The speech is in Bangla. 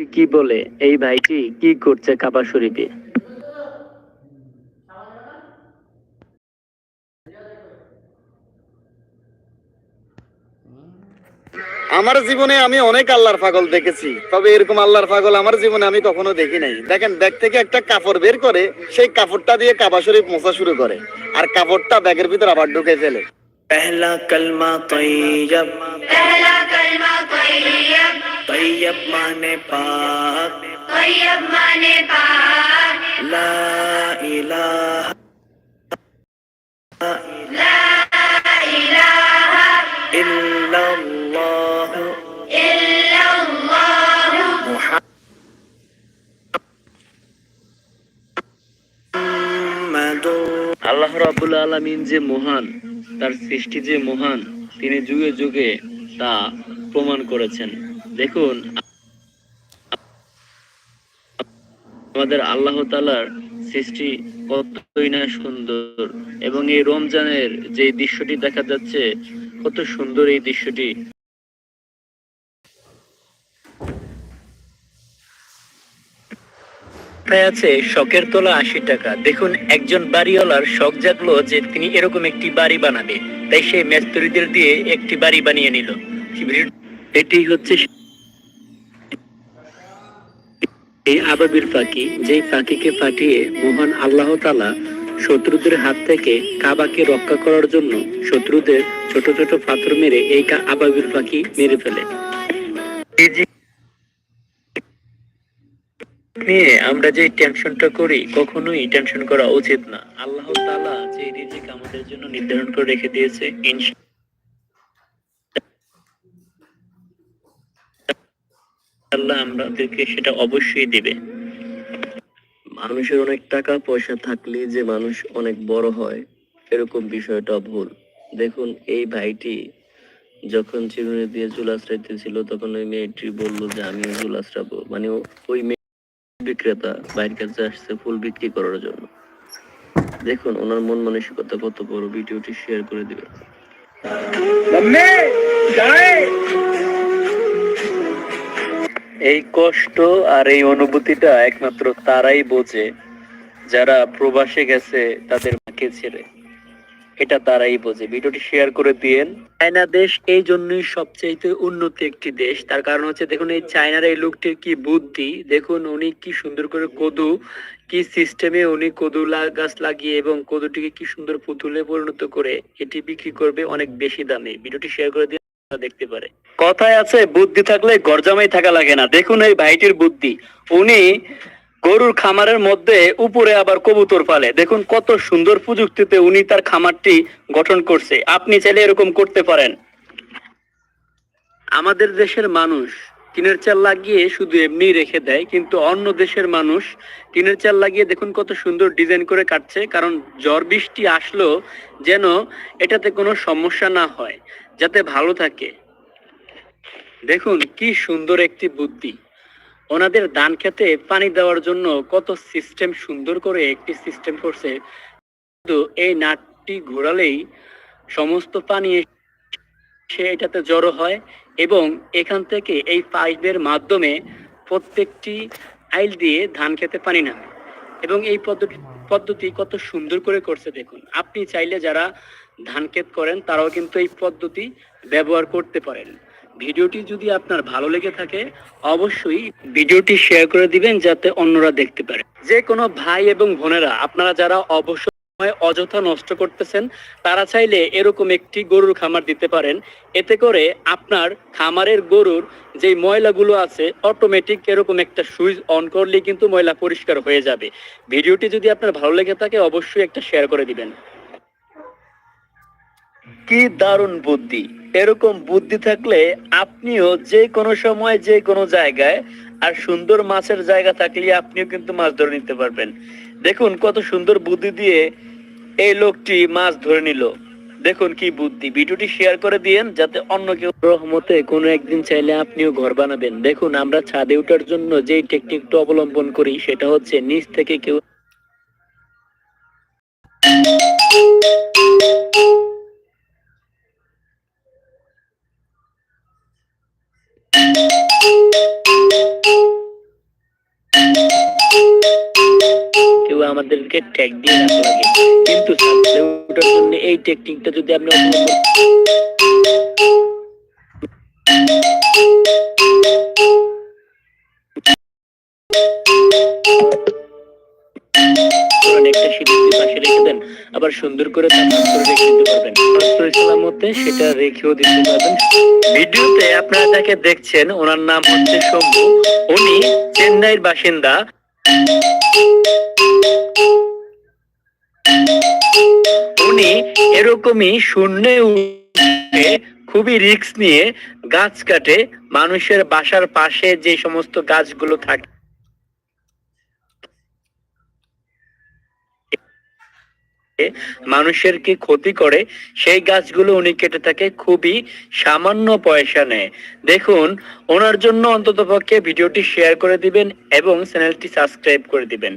ভাইটি কি বলে? এই ভাইটি কি করছে কাবা শরীফে? আমার জীবনে আমি অনেক আল্লাহর পাগল দেখেছি তবে এরকম আল্লাহর পাগল আমার জীবনে আমি কখনো দেখি নাই। দেখেন ব্যাগ থেকে একটা কাপড় বের করে সেই কাপড়টা দিয়ে কাবা শরীফ মোসা শুরু করে আর কাপড়টা ব্যাগের ভিতর আবার ঢুকে ফেলে। পহলা কলমা তৈয়ব। কলমা তৈয়ব মানে আল্লাহ আলামিন যে মহান তার সৃষ্টি যে মহান তিনি যুগে যুগে তা প্রমাণ করেছেন। দেখুন, আমাদের আল্লাহ তালার সৃষ্টি কতই না সুন্দর এবং এই রমজানের যে দৃশ্যটি দেখা যাচ্ছে, কত সুন্দর এই দৃশ্যটি। আছে শখের তোলা আশি টাকা? দেখুন, একজন বাড়িওয়ালার শখ জাগলো যে তিনি এরকম একটি বাড়ি বানাবে। তাই সে মেস্তরিদের দিয়ে একটি বাড়ি বানিয়ে নিল। এটি হচ্ছে এই আবাবির পাখি যেই পাখিকে পাঠিয়ে মহান আল্লাহ তালা শত্রুদের হাত থেকে কাবাকে রক্ষা করার জন্য শত্রুদের ছোট ছোট পাথর মেরে এই আবাবির পাখি মেরে ফেলে। নিয়ে আমরা যে টেনশনটা করি, কখনোই টেনশন করা উচিত না। আল্লাহ তালা যে রিজিক আমাদের জন্য নির্ধারণ করে রেখে দিয়েছে আল্লাহ আমাদেরকে সেটা অবশ্যই দিবে। মানুষের অনেক টাকা পয়সা থাকলে যে মানুষ অনেক বড় হয় এরকম বিষয়টা ভুল। দেখুন এই ভাইটি যখন চিরুনি দিয়ে চুল আশ্রাইতেছিল তখন ওই মেয়েটি বলল যে আমি চুল আশ্রাবো মানে ওই মেয়ে বিক্রেতা বাইরের কাছে আসছে ফুল বিক্রি করার জন্য। দেখুন ওনার মন মানসিকতা কত বড়। ভিডিওটি শেয়ার করে দিবেন। এই কষ্ট আর এই অনুভূতিটা একমাত্র তারাই বোঝে। যারা প্রবাসে গেছে, তাদের মাকে ছেড়ে। এটা তারাই বোঝে। ভিডিওটি শেয়ার করে দিয়েন। চায়না দেশ এই জন্যই সবচেয়ে উন্নত একটি দেশ। তার কারণ হচ্ছে, দেখুন এই চায়নার এই লোকটির কি বুদ্ধি। দেখুন উনি কি সুন্দর করে কদু, কি সিস্টেমে উনি কদু গাছ লাগিয়ে এবং কদুটিকে কি সুন্দর পুতুলে পরিণত করে এটি বিক্রি করবে অনেক বেশি দামে। ভিডিওটি শেয়ার করে দিয়ে দেখতে পারে। কথায় আছে, বুদ্ধি থাকলে গরজামাই থাকা লাগে না। দেখুন এই ভাইটির বুদ্ধি। উনি গরুর খামারের মধ্যে উপরে আবার কবুতর পালে। দেখুন কত সুন্দর প্রযুক্তিতে উনি তার খামারটি গঠন করছে। আপনি চাইলে এরকম করতে পারেন। আমাদের দেশের মানুষ টিনের চাল লাগিয়ে শুধু এমনি রেখে দেয়, কিন্তু অন্য দেশের মানুষ টিনের চাল লাগিয়ে দেখুন কত সুন্দর ডিজাইন করে কাটছে, কারণ ঝড় বৃষ্টি আসলো যেন এটাতে কোনো সমস্যা না হয়, যাতে ভালো থাকে। দেখুন কি সুন্দর একটি বুদ্ধি। ওনাদের ধান খেতে পানি দেওয়ার জন্য কত সিস্টেম সুন্দর করে একটি সিস্টেম করছে। কিন্তু এই নাটটি ঘোরালেই সমস্ত পানি সে এটাতে জড়ো হয় এবং এখান থেকে এই পাইপের মাধ্যমে প্রত্যেকটি আইল দিয়ে ধান খেতে পানি নামে। এবং এই পদ্ধতি পদ্ধতি কত সুন্দর করে করছে দেখুন। আপনি চাইলে যারা ধান ক্ষেত করেন, তারাও কিন্তু এই পদ্ধতি ব্যবহার করতে পারেন। ভিডিওটি যদি আপনার ভালো লেগে থাকে, অবশ্যই ভিডিওটি শেয়ার করে দিবেন যাতে অন্যরা দেখতে পারে। যে কোনো ভাই এবং বোনেরা, আপনারা যারা অবশ্য সময় অযথা নষ্ট করতেছেন, তারা চাইলে এরকম একটি গরুর খামার দিতে পারেন। এতে করে আপনার খামারের গরুর যে ময়লাগুলো আছে অটোমেটিক এরকম একটা সুইচ অন করলে কিন্তু ময়লা পরিষ্কার হয়ে যাবে। ভিডিওটি যদি আপনার ভালো লেগে থাকে, অবশ্যই একটা শেয়ার করে দিবেন। কি দারুণ বুদ্ধি। এরকম বুদ্ধি থাকলে আপনিও যে কোনো সময় যে কোনো জায়গায় আর সুন্দর মাছের জায়গা থাকলে আপনিও কিন্তু মাছ ধরে নিতে পারবেন। দেখুন, কত সুন্দর বুদ্ধি দিয়ে এই লোকটি মাছ ধরে নিল। দেখুন কি বুদ্ধি। ভিডিওটি শেয়ার করে দিয়েন যাতে অন্য কেউ রহমতে কোনো একদিন চাইলে আপনিও ঘর বানাবেন। দেখুন, আমরা ছাদে উঠার জন্য যেই টেকনিকটা অবলম্বন করি, সেটা হচ্ছে নিচ থেকে কেউ আমাদেরকে ট্যাগ দিয়ে রাখা লাগে। কিন্তু ওঠার জন্য এই টেকনিকটা যদি আপনি অবলম্বন করেন, একটা সিঁড়ি দুই পাশে রেখে দেন আবার সুন্দর করে করে পারবেন। সেটা রেখেও দিতে পারবেন। ভিডিওতে আপনারা যাকে দেখছেন ওনার নাম হচ্ছে শম্ভু। উনি চেন্নাইয়ের বাসিন্দা। উনি এরকমই শূন্যে উঠে খুবই রিস্ক নিয়ে গাছ কাটে, মানুষের বাসার পাশে যে সমস্ত গাছগুলো থাকে মানুষের কি ক্ষতি করে? সেই গাছগুলো উনি কেটে থাকে খুবই সামান্য পয়সা নেয়। দেখুন, ওনার জন্য অন্ততপক্ষে ভিডিওটি শেয়ার করে দিবেন এবং চ্যানেলটি সাবস্ক্রাইব করে দিবেন।